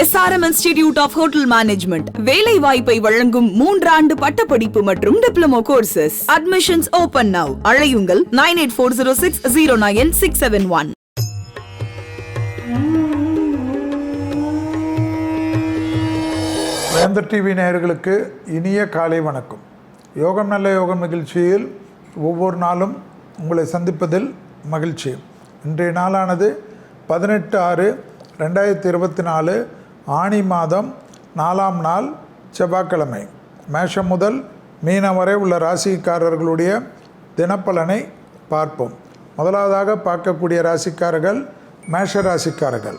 SRM institute of hotel management வேலை வாய்ப்பை வழங்கும் மூன்றாண்டு பட்டப்படிப்பு மற்றும் diploma courses admissions open now அழையுங்கள் nine eight four zero six zero nine six seven one. Vendhar TV நேயர்களுக்கு இனிய காலை வணக்கம். யோகம் நல்ல யோகம் நிகழ்ச்சியில் ஒவ்வொரு நாளும் உங்களை சந்திப்பதில் மகிழ்ச்சி. இன்றைய நாளானது பதினெட்டு ஆறு ரெண்டாயிரத்தி இருபத்தி நாலு ஆணி மாதம் நாலாம் நாள் செவ்வாய்க்கிழமை. மேஷம் முதல் மீனம் வரை உள்ள ராசிக்காரர்களுடைய தினப்பலனை பார்ப்போம். முதலாவதாக பார்க்கக்கூடிய ராசிக்காரர்கள் மேஷ ராசிக்காரர்கள்.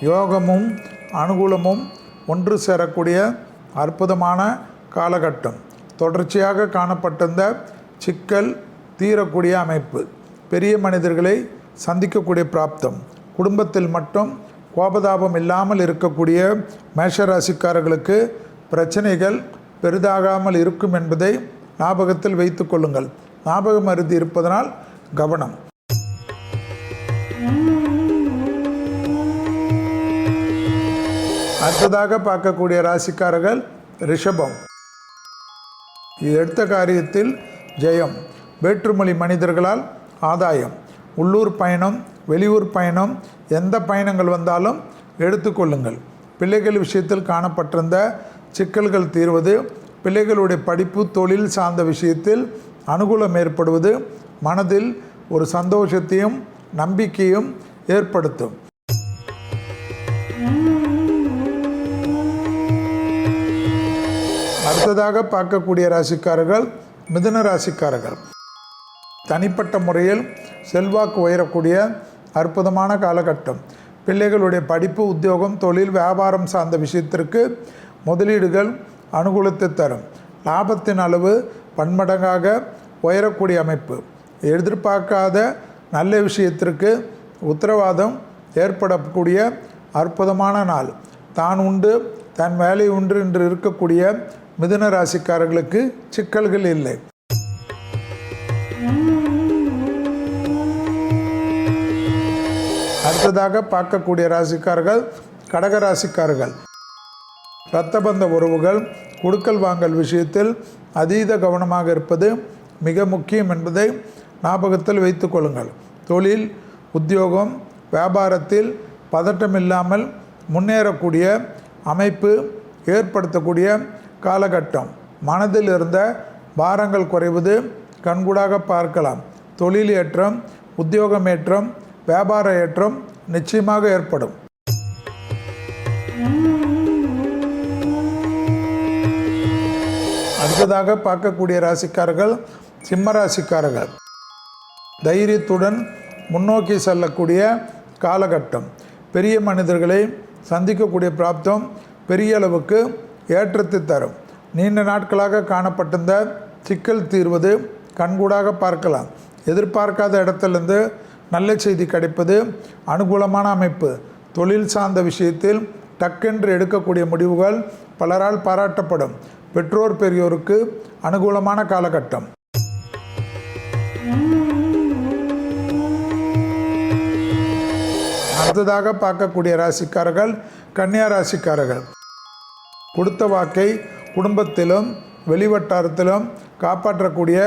யோகமும் அனுகூலமும் ஒன்று சேரக்கூடிய அற்புதமான காலகட்டம். தொடர்ச்சியாக காணப்பட்டிருந்த சிக்கல் தீரக்கூடிய அமைப்பு. பெரிய மனிதர்களை சந்திக்கக்கூடிய பிராப்தம். குடும்பத்தில் மட்டும் கோபதாபம் இல்லாமல் இருக்கக்கூடிய மேஷராசிக்காரர்களுக்கு பிரச்சனைகள் பெரிதாகாமல் இருக்கும் என்பதை ஞாபகத்தில் வைத்துக் கொள்ளுங்கள். ஞாபக மருதி இருப்பதனால் கவனம். அடுத்ததாக பார்க்கக்கூடிய ராசிக்காரர்கள் ரிஷபம். இது எடுத்த காரியத்தில் ஜெயம். வேற்றுமொழி மனிதர்களால் ஆதாயம். உள்ளூர் பயணம் வெளியூர் பயணம் எந்த பயணங்கள் வந்தாலும் எடுத்துக்கொள்ளுங்கள். பிள்ளைகள் விஷயத்தில் காணப்பட்டிருந்த சிக்கல்கள் தீர்வது பிள்ளைகளுடைய படிப்பு தொழில் சார்ந்த விஷயத்தில் அனுகூலம் ஏற்படுவது மனதில் ஒரு சந்தோஷத்தையும் நம்பிக்கையும் ஏற்படுத்தும். அடுத்ததாக பார்க்கக்கூடிய ராசிக்காரர்கள் மிதுன ராசிக்காரர்கள். தனிப்பட்ட முறையில் செல்வாக்கு உயரக்கூடிய அற்புதமான காலகட்டம். பிள்ளைகளுடைய படிப்பு உத்தியோகம் தொழில் வியாபாரம் சார்ந்த விஷயத்திற்கு முதலீடுகள் அனுகூலத்தை தரும். லாபத்தின் அளவு பன்மடங்காக உயரக்கூடிய அமைப்பு. எதிர்பார்க்காத நல்ல விஷயத்திற்கு உத்தரவாதம் ஏற்படக்கூடிய அற்புதமான நாள். தான் உண்டு தன் வேலை உண்டு என்று இருக்கக்கூடிய மிதுன ராசிக்காரர்களுக்கு சிக்கல்கள் இல்லை. அடுத்ததாக பார்க்கக்கூடிய ராசிக்காரர்கள் கடக ராசிக்காரர்கள். இரத்தபந்த உறவுகள் கொடுக்கல் வாங்கல் விஷயத்தில் அதீத கவனமாக இருப்பது மிக முக்கியம் என்பதை ஞாபகத்தில் வைத்துக்கொள்ளுங்கள் தொழில் உத்தியோகம் வியாபாரத்தில் பதட்டம் இல்லாமல் முன்னேறக்கூடிய அமைப்பு ஏற்படுத்தக்கூடிய காலகட்டம். மனதில் இருந்த பாரங்கள் குறைவது கண்கூடாக பார்க்கலாம். தொழில் ஏற்றம் உத்தியோகம் ஏற்றம் வியாபார ஏற்றம் நிச்சயமாக ஏற்படும். அடுத்ததாக பார்க்கக்கூடிய ராசிக்காரர்கள் சிம்ம ராசிக்காரர்கள். தைரியத்துடன் முன்னோக்கி செல்லக்கூடிய காலகட்டம். பெரிய மனிதர்களை சந்திக்கக்கூடிய பிராப்தம் பெரிய அளவுக்கு ஏற்றத்தை தரும். நீண்ட நாட்களாக காணப்பட்டிருந்த சிக்கல் தீர்வது கண்கூடாக பார்க்கலாம். எதிர்பார்க்காத இடத்துலேருந்து நல்ல செய்தி கிடைப்பது அனுகூலமான அமைப்பு. தொழில் சார்ந்த விஷயத்தில் டக்கென்று எடுக்கக்கூடிய முடிவுகள் பலரால் பாராட்டப்படும். பெற்றோர் பெரியோருக்கு அனுகூலமான காலகட்டம். அடுத்ததாக பார்க்கக்கூடிய ராசிக்காரர்கள் கன்னியா ராசிக்காரர்கள். கொடுத்த வாக்கை குடும்பத்திலும் வெளிவட்டாரத்திலும் காப்பாற்றக்கூடிய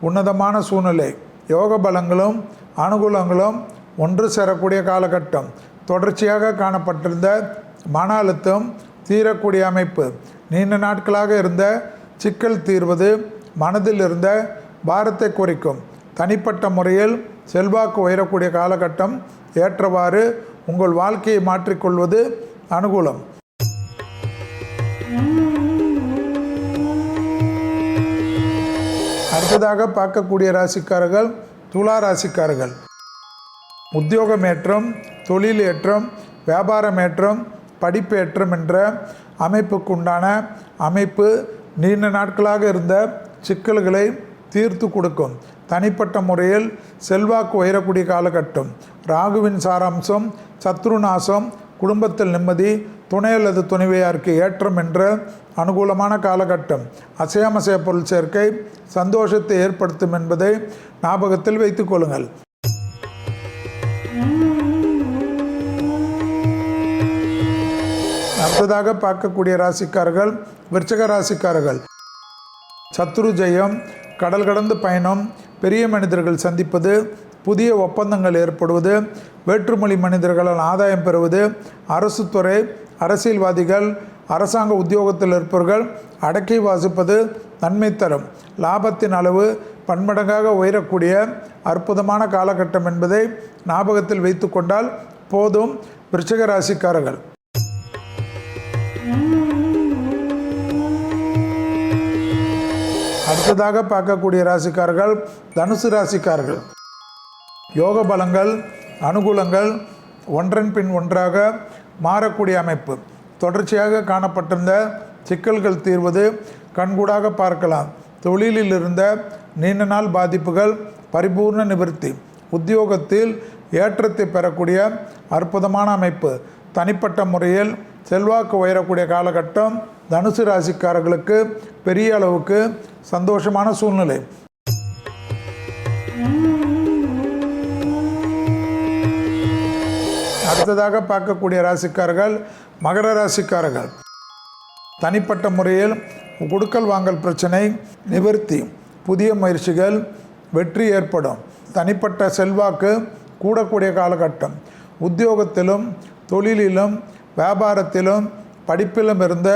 உன்னதமான சூழ்நிலை. யோக பலங்களும் அனுகூலங்களும் ஒன்று சேரக்கூடிய காலகட்டம். தொடர்ச்சியாக காணப்பட்டிருந்த மன அழுத்தம் தீரக்கூடிய அமைப்பு. நீண்ட நாட்களாக இருந்த சிக்கல் தீர்வது மனதில் இருந்த பாரத்தை குறைக்கும். தனிப்பட்ட முறையில் செல்வாக்கு உயரக்கூடிய காலகட்டம் ஏற்றவாறு உங்கள் வாழ்க்கையை மாற்றிக்கொள்வது அனுகூலம். அடுத்ததாக பார்க்கக்கூடிய ராசிக்காரர்கள் துலா ராசிக்காரர்கள் உத்தியோகம் ஏற்றம் தொழில் ஏற்றம் வியாபாரம் ஏற்றம் படிப்பேற்றம் என்ற அமைப்புக்குண்டான அமைப்பு நீண்ட நாட்களாக இருந்த சிக்கல்களை தீர்த்து கொடுக்கும். தனிப்பட்ட முறையில் செல்வாக்கு உயரக்கூடிய காலகட்டம். ராகுவின் சாராம்சம் சத்ருநாசம் குடும்பத்தில் நிம்மதி துணை அல்லது துணைவையாருக்கு ஏற்றம் என்ற அனுகூலமான காலகட்டம். அசையாமசைய பொருள் சேர்க்கை சந்தோஷத்தை ஏற்படுத்தும் என்பதை ஞாபகத்தில் வைத்துக் கொள்ளுங்கள். அடுத்ததாக பார்க்கக்கூடிய ராசிக்காரர்கள் விருச்சக ராசிக்காரர்கள். சத்ரு ஜெயம் கடல் கடந்து பயணம் பெரிய மனிதர்கள் சந்திப்பது புதிய ஒப்பந்தங்கள் ஏற்படுவது வேற்றுமொழி மனிதர்களால் ஆதாயம் பெறுவது அரசு துறை அரசியல்வாதிகள் அரசாங்க உத்தியோகத்தில் இருப்பவர்கள் அடக்கி வாசிப்பது நன்மை தரும் லாபத்தின் அளவு பன்மடங்காக உயரக்கூடிய அற்புதமான காலகட்டம் என்பதை ஞாபகத்தில் வைத்து கொண்டால் போதும் விருச்சிக ராசிக்காரர்கள். அடுத்ததாக பார்க்கக்கூடிய ராசிக்காரர்கள் தனுசு ராசிக்காரர்கள். யோக பலங்கள் அனுகூலங்கள் ஒன்றன் பின் ஒன்றாக மாறக்கூடிய அமைப்பு. தொடர்ச்சியாக காணப்பட்டிருந்த சிக்கல்கள் தீர்வது கண்கூடாக பார்க்கலாம். தொழிலில் இருந்த நீண்ட நாள் பாதிப்புகள் பரிபூர்ண நிவர்த்தி. உத்தியோகத்தில் ஏற்றத்தை பெறக்கூடிய அற்புதமான அமைப்பு. தனிப்பட்ட முறையில் செல்வாக்கு உயரக்கூடிய காலகட்டம் தனுசு ராசிக்காரர்களுக்கு பெரிய அளவுக்கு சந்தோஷமான சூழ்நிலை. அடுத்ததாக பார்க்கக்கூடிய ராசிக்காரர்கள் மகர ராசிக்காரர்கள் தனிப்பட்ட முறையில் கொடுக்கல் வாங்கல் பிரச்சனை நிவர்த்தி புதிய முயற்சிகள் வெற்றி ஏற்படும். தனிப்பட்ட செல்வாக்கு கூடக்கூடிய காலகட்டம். உத்தியோகத்திலும் தொழிலிலும் வியாபாரத்திலும் படிப்பிலும் இருந்த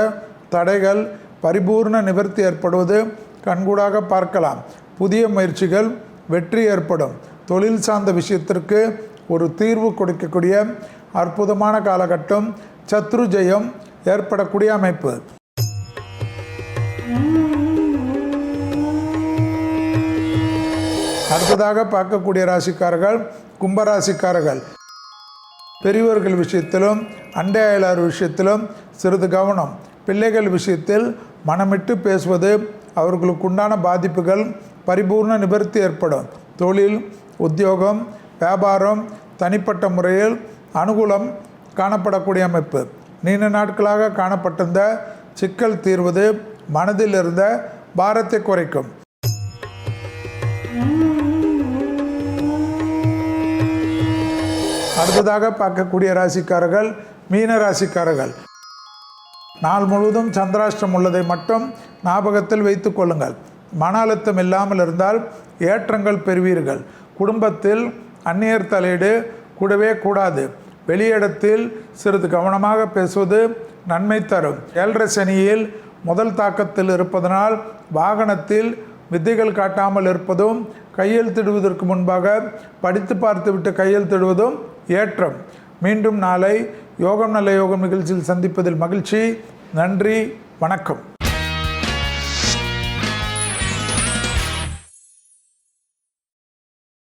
தடைகள் பரிபூர்ண நிவர்த்தி ஏற்படுவது கண்கூடாக பார்க்கலாம். புதிய முயற்சிகள் வெற்றி ஏற்படும். தொழில் சார்ந்த விஷயத்திற்கு ஒரு தீர்வு கொடுக்கக்கூடிய அற்புதமான காலகட்டம் சத்ரு ஜெயம் ஏற்படக்கூடிய அமைப்பு. அடுத்ததாக பார்க்கக்கூடிய ராசிக்காரர்கள் கும்பராசிக்காரர்கள். பெரியவர்கள் விஷயத்திலும் அண்டை அயலார் விஷயத்திலும் சிறிது கவனம். பிள்ளைகள் விஷயத்தில் மனமிட்டு பேசுவது அவர்களுக்கு உண்டான பாதிப்புகள் பரிபூர்ண நிவர்த்தி ஏற்படும். தொழில் உத்தியோகம் வியாபாரம் தனிப்பட்ட முறையில் அனுகூலம் காணப்படக்கூடிய அமைப்பு. நீண்ட நாட்களாக காணப்பட்டிருந்த சிக்கல் தீர்வது மனதில் இருந்த பாரத்தை குறைக்கும். அடுத்ததாக பார்க்கக்கூடிய ராசிக்காரர்கள் மீன ராசிக்காரர்கள். நாள் முழுவதும் சந்திராஷ்டிரம் உள்ளதை மட்டும் ஞாபகத்தில் வைத்து கொள்ளுங்கள். மன அழுத்தம் இல்லாமல் இருந்தால் ஏற்றங்கள் பெறுவீர்கள். குடும்பத்தில் அந்நியர் தலையீடு கூடவே கூடாது. வெளியிடத்தில் சிறிது கவனமாக பேசுவது நன்மை தரும். ஏழரை சனியில் முதல் தாக்கத்தில் இருப்பதனால் வாகனத்தில் வித்தைகள் காட்டாமல் இருப்பதும் கையெழுத்திடுவதற்கு முன்பாக படித்து பார்த்துவிட்டு கையெழுத்திடுவதும் ஏற்றம். மீண்டும் நாளை யோகம் நல்ல யோகம் நிகழ்ச்சியில் சந்திப்பதில் மகிழ்ச்சி. நன்றி. வணக்கம்.